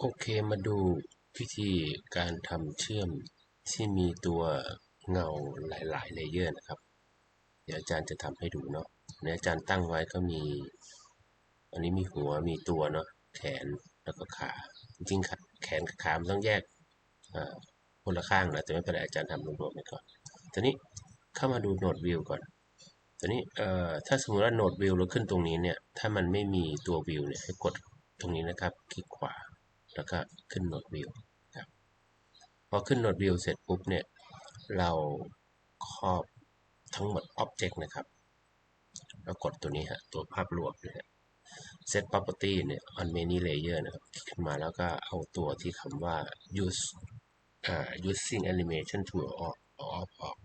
โอเคมาดูวิธีการทำเชื่อมที่มีตัวเงาหลายๆเลเยอร์นะครับ เดี๋ยวอาจารย์จะทำให้ดูเนาะเนี่ยอาจารย์ตั้งไว้ก็มี อันนี้มีหัวมีตัวเนาะแขนแล้วก็ขา จริงๆแขนกับขามันต้องแยกคนละข้างนะแต่ไม่เป็นไรอาจารย์ทำรวมๆไปก่อนตอนนี้เข้ามาดูโหนดวิวก่อนตอนนี้เอ่อถ้าสมมติว่าโหนดวิวเราขึ้นตรงนี้เนี่ยถ้ามันไม่มีตัววิวเนี่ยให้กดตรงนี้นะครับคลิกขวา แล้วก็ขึ้นโหนดวิวครับพอขึ้นโหนดวิวเสร็จปุ๊บเนี่ย เราครอบทั้งหมดอ็อบเจกต์นะครับ แล้วกดตัวนี้ฮะ ตัวภาพรวมนะฮะ set property เนี่ย on many layer นะครับ คลิกขึ้นมาแล้วก็เอาตัวที่คำว่า use uh, using animation tool ออกออกออก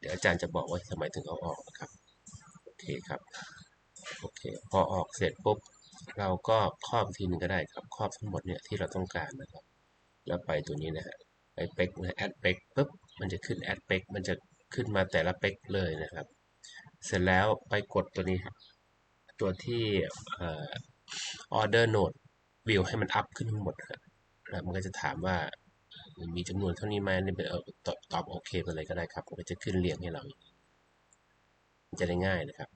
เดี๋ยวอาจารย์จะบอกว่าทำไมถึงเอาออกนะครับ โอเคครับ โอเค พอออกเสร็จปุ๊บ เราก็ครอบทีนึงก็ได้ครับ ครอบทั้งหมดเนี่ยที่เราต้องการนะครับ แล้วไปตัวนี้นะฮะไปเป็กนะแอดเป็กปุ๊บมันจะขึ้นแอดเป็กมันจะขึ้นมาแต่ละเป็กเลยนะครับ เสร็จแล้วไปกดตัวนี้ตัวที่ออเดอร์โนดวิวให้มันอัพขึ้นทั้งหมดครับแล้วมันก็จะถามว่ามีจำนวนเท่านี้ไหมนี่เป็นตอบตอบโอเคไปเลยก็ได้ครับมันก็จะขึ้นเรียงให้เราจะได้ง่ายนะครับ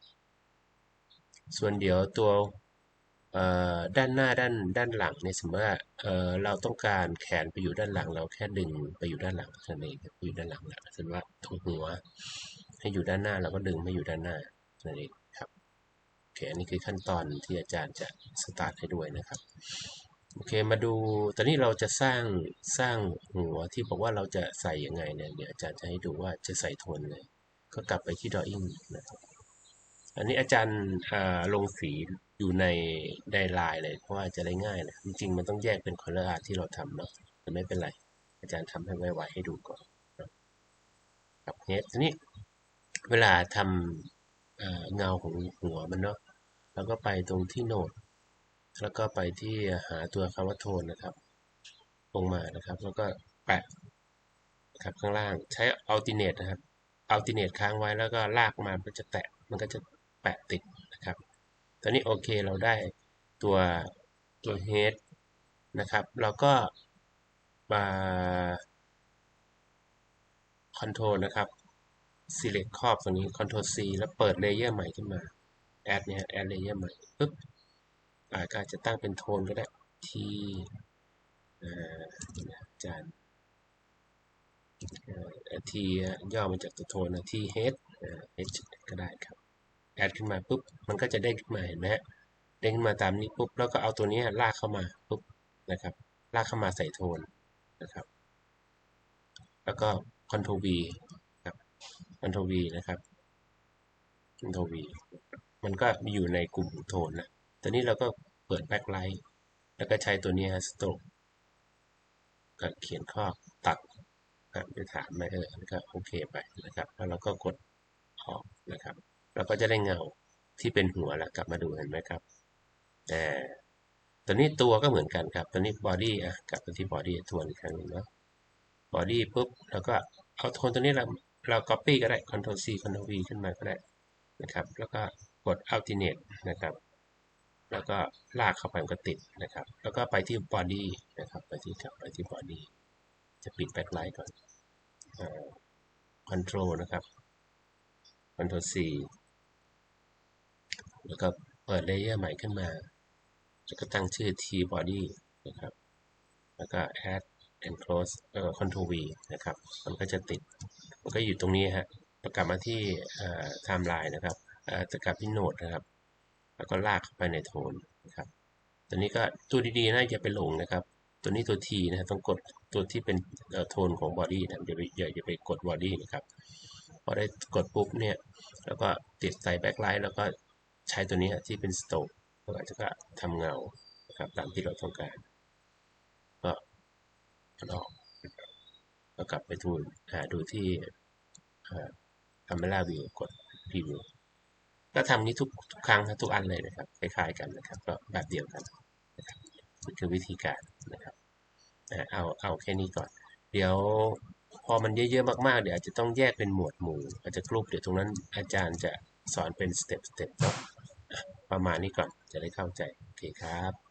ส่วนเดี๋ยวตัว ด้านหน้าด้านด้านหลังเนี่ยสมมติว่าเราต้องการแขนไปอยู่ด้านหลัง เราแค่ดึงไปอยู่ด้านหลังนั่นเองไปอยู่ด้านหลังแหละสมมติว่าตรงหัว ให้อยู่ด้านหน้าเราก็ดึงไม่อยู่ด้านหน้านั่นเองครับโอเคอันนี้คือขั้นตอนที่อาจารย์จะสตาร์ทให้ด้วยนะครับโอเคมาดูตอนนี้เราจะสร้างสร้างหัวที่บอกว่าเราจะใส่ยังไงเนี่ยเดี๋ยวอาจารย์จะให้ดูว่าจะใส่โทนเลยก็กลับไปที่ drawing นะครับอันนี้อาจารย์ลงสี อยู่ในไดไลน์เลยเพราะว่าจะได้ง่ายนะจริงๆมันต้องแยกเป็นคอลเลอร์อาร์ที่เราทำเนาะแต่ไม่เป็นไร อาจารย์ทำให้ไวๆให้ดูก่อนครับเนี้ยทีนี้เวลาทำเงาของหัวมันเนาะแล้วก็ไปตรงที่โนด แล้วก็ไปที่หาตัวคำว่าโทนนะครับ ลงมานะครับ แล้วก็แปะครับข้างล่างใช้อัลติเนตนะครับอัลติเนตค้างไว้แล้วก็ลากมามันจะแตะมันก็จะแปะติดนะครับ ตอนนี้โอเคเราได้ตัวตัว head นะครับ เราก็มา control นะครับ select ครอบตรงนี้ control C แล้วเปิดเลเยอร์ใหม่ขึ้นมา add เนี่ย add layer ใหม่ปึ๊บอาจจะตั้งเป็นโทนก็ได้ T อาจารย์ T ย่อมาจากตัวโทนนะ T H H ก็ได้ครับ แอดขึ้นมาปุ๊บมันก็จะได้ขึ้นมาเห็นไหมเด้งขึ้นมาตามนี้ปุ๊บแล้วก็เอาตัวนี้ลากเข้ามาปุ๊บนะครับ ลากเข้ามาใส่โทนนะครับ แล้วก็ Ctrl V ครับ Ctrl V นะครับ Ctrl V มันก็มีอยู่ในกลุ่มโทนนะตอนนี้เราก็เปิดแบ็คไลท์แล้วก็ใช้ตัวนี้สโตกก็เขียนข้อตัดจะถามไหมเออก็โอเคไปนะครับ แล้วเราก็กดออกนะครับ เราก็จะได้เงาที่เป็นหัวแล้วกลับมาดูเห็นไหมครับแต่ตอนนี้ตัวก็เหมือนกันครับตอนนี้บอดี้อะกลับไปที่บอดี้ทวนอีกครั้งนึงเนาะบอดี้ปุ๊บแล้วก็เอาโทนตัวนี้เราเรา copy ก็ได้ Ctrl C Ctrl V ขึ้นมาก็ได้นะครับ แล้วก็กด alternate นะครับ แล้วก็ลากเข้าไปมันก็ติดนะครับ แล้วก็ไปที่ body นะครับ ไปที่กลับไปที่ body จะปิดแบ็คไลท์ก่อน Ctrl นะครับ Ctrl C แล้วก็เปิดเลเยอร์ใหม่ขึ้นมา แล้วก็ตั้งชื่อ T body นะครับ แล้วก็ add and close เอ่อ control V นะครับ มันก็จะติด มันก็อยู่ตรงนี้ฮะประกลับมาที่ time line นะครับจะกลับที่โนดนะครับ แล้วก็ลากเข้าไปในโทนนะครับ ตัวนี้ก็ตัวดีๆนะอย่าไปหลงนะครับ ตัวนี้ตัว T นะต้องกดตัวที่เป็นโทนของบอดี้นะอย่าไปอย่าไปกดบอดี้นะครับ พอได้กดปุ๊บเนี่ย แล้วก็ติดใส่แบ็คไลท์แล้วก็ ใช้ตัวนี้ที่เป็นสโตกแล้วก็จะทำเงานะครับตามที่เราต้องการ ก็ออกแล้วกลับไปทูหาดูที่ทำเมล่าวิวกดพรีวิวก็ทำนี้ทุกทุกครั้งทุกอันเลยนะครับคล้ายๆกันนะครับ ก็แบบเดียวกันนะครับนี่คือวิธีการนะครับเอาเอาแค่นี้ก่อน เดี๋ยวพอมันเยอะๆมากๆ เดี๋ยวอาจจะต้องแยกเป็นหมวดหมู่ อาจจะกลุ่มเดี๋ยวตรงนั้นอาจารย์จะสอนเป็นสเต็ปสเต็ป ประมาณนี้ก่อนจะได้เข้าใจ โอเคครับ